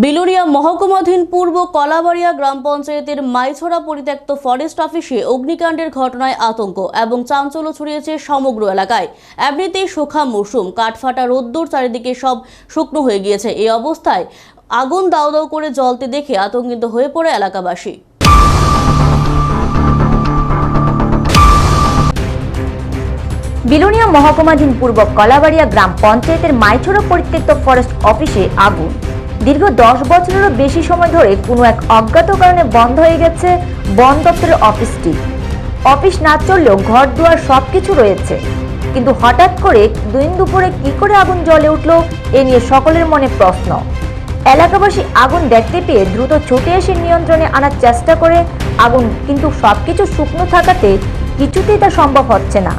বিলোরিয়া মহকুমাধীন পূর্ব কলাবাড়িয়া গ্রাম পঞ্চায়েতের মাইছড়া পরিত্যক্ত ফরেস্ট অফিসে অগ্নিকাণ্ডের ঘটনায় আতঙ্ক এবং চাঞ্চল্য ছড়িয়েছে সমগ্র এলাকায়। এমনিতেই শুখা মৌসুম কাঠফাটা রোদ্দুর চারিদিকে সব শুকনো হয়ে গিয়েছে। এই অবস্থায় আগুন দাউ দাউ করে জ্বলতে দেখে আতঙ্কিত হয়ে পড়ে এলাকাবাসী। বিলোনিয়া মহকুমাধীন পূর্ব কলাবাড়িয়া গ্রাম পঞ্চায়েতের মাইছড়া পরিত্যক্ত ফরেস্ট অফিসে আগুন। দীর্ঘ দশ বছরেরও বেশি সময় ধরে কোনো এক অজ্ঞাত কারণে বন্ধ হয়ে গেছে বন দপ্তরের অফিসটি। অফিস না চললেও ঘর দুয়ার সব কিছু রয়েছে। কিন্তু হঠাৎ করে দিন দুপুরে কি করে আগুন জ্বলে উঠল, এ নিয়ে সকলের মনে প্রশ্ন। এলাকাবাসী আগুন দেখতে পেয়ে দ্রুত ছুটে এসে নিয়ন্ত্রণে আনার চেষ্টা করে। আগুন কিন্তু সবকিছু শুকনো থাকাতে কিছুতেই তা সম্ভব হচ্ছে না।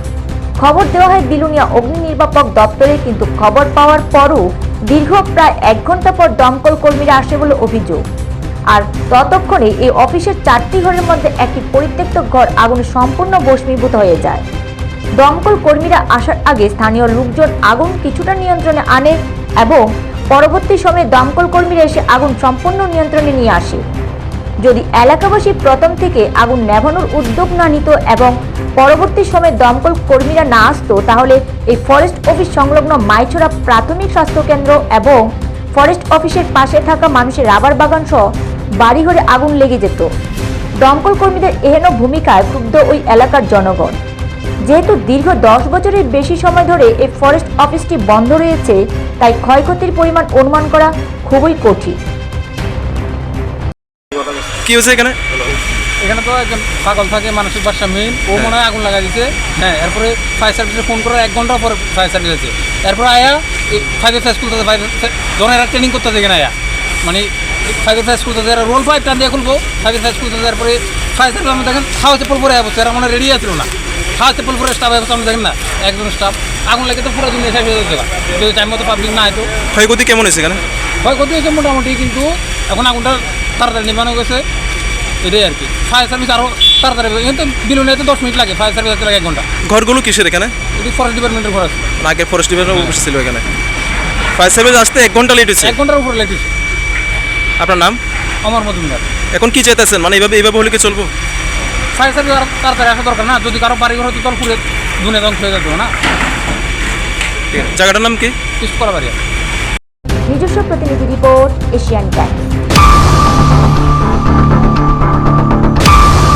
খবর দেওয়া হয় বিলুনিয়া অগ্নি নির্বাপক দপ্তরে, কিন্তু খবর পাওয়ার পরও দীর্ঘ প্রায় এক ঘণ্টা পর দমকল কর্মীরা আসে বলে অভিযোগ। আর ততক্ষণে এই অফিসের চারটি ঘরের মধ্যে একটি পরিত্যক্ত ঘর আগুনে সম্পূর্ণ বসমীভূত হয়ে যায়। দমকল কর্মীরা আসার আগে স্থানীয় লোকজন আগুন কিছুটা নিয়ন্ত্রণে আনে এবং পরবর্তী সময়ে দমকল কর্মীরা এসে আগুন সম্পূর্ণ নিয়ন্ত্রণে নিয়ে আসে। যদি এলাকাবাসী প্রথম থেকে আগুন নেভানোর উদ্যোগ না নিত এবং পরবর্তী সময়ে দমকল কর্মীরা না আসতো, তাহলে এই ফরেস্ট অফিস সংলগ্ন মাইছড়া প্রাথমিক স্বাস্থ্য কেন্দ্র এবং ফরেস্ট অফিসের পাশে থাকা মানুষের রাবার বাগান সহ বাড়িঘরে আগুন লেগে যেত। দমকল কর্মীদের এহেন ভূমিকায় ক্ষুব্ধ ওই এলাকার জনগণ। যেহেতু দীর্ঘ দশ বছরের বেশি সময় ধরে এই ফরেস্ট অফিসটি বন্ধ রয়েছে, তাই ক্ষয়ক্ষতির পরিমাণ অনুমান করা খুবই কঠিন। কি হয়েছে এখানে? এখানে তো একজন পাগল থাকে মানসিক মেইন ও মনে হয় আগুন লাগাই দিছে। হ্যাঁ এরপরে ফায়ার সার্ভিসে ফোন করার এক ঘণ্টা পরে ফায়ার সার্ভিস আছে এরপর আয়া ফাইভ ফেস খুলতে ফাইভ জনের ট্রেনিং করতে এখানে আয়া। মানে ফাইভ ফেস খুলতে রোল ফাইভ টান দিয়ে খুলবো। ফাইভ ফেস খুলতে এরপরে ফায়ার সার্ভিস আমি দেখেন খাওয়া চেপল পরে আবো এরা মনে রেডি আছিল না। খাওয়া চেপল পরে স্টাফ আসছে আমি দেখেন না একজন স্টাফ আগুন লেগে তো পুরো দিন শেষ হয়ে যাচ্ছে যদি টাইম মতো পাবলিক না হয়তো ক্ষয়ক্ষতি কেমন হয়েছে এখানে? ক্ষয়ক্ষতি হয়েছে মোটামুটি কিন্তু এখন আগুনটা তাড়াতাড়ি নিবানো গেছে। এটাই আর কি। ফায়ার সার্ভিস আরও তাড়াতাড়ি এখানে তো বিলুনে তো দশ মিনিট লাগে। ফায়ার সার্ভিস লাগে এক ঘণ্টা। ঘরগুলো কিসের এখানে? এটি ফরেস্ট ডিপার্টমেন্টের ঘর আছে। আগে ফরেস্ট ডিপার্টমেন্ট অফিস ছিল এখানে। ফায়ার সার্ভিস আসতে এক ঘণ্টা লেট হয়েছে। এক ঘণ্টার উপরে লেট হয়েছে। আপনার নাম? আমার মজুমদার এখন কি চাইতেছেন? মানে এইভাবে এইভাবে হলে কি চলবো? ফায়ার সার্ভিস আর তাড়াতাড়ি আসা দরকার না। যদি কারও বাড়ি ঘর হতো তল পুরে দুনে ধ্বংস হয়ে যেত না? জায়গাটার নাম কি? কিছু করা পারি নিজস্ব প্রতিনিধি রিপোর্ট এশিয়ান টাইমস।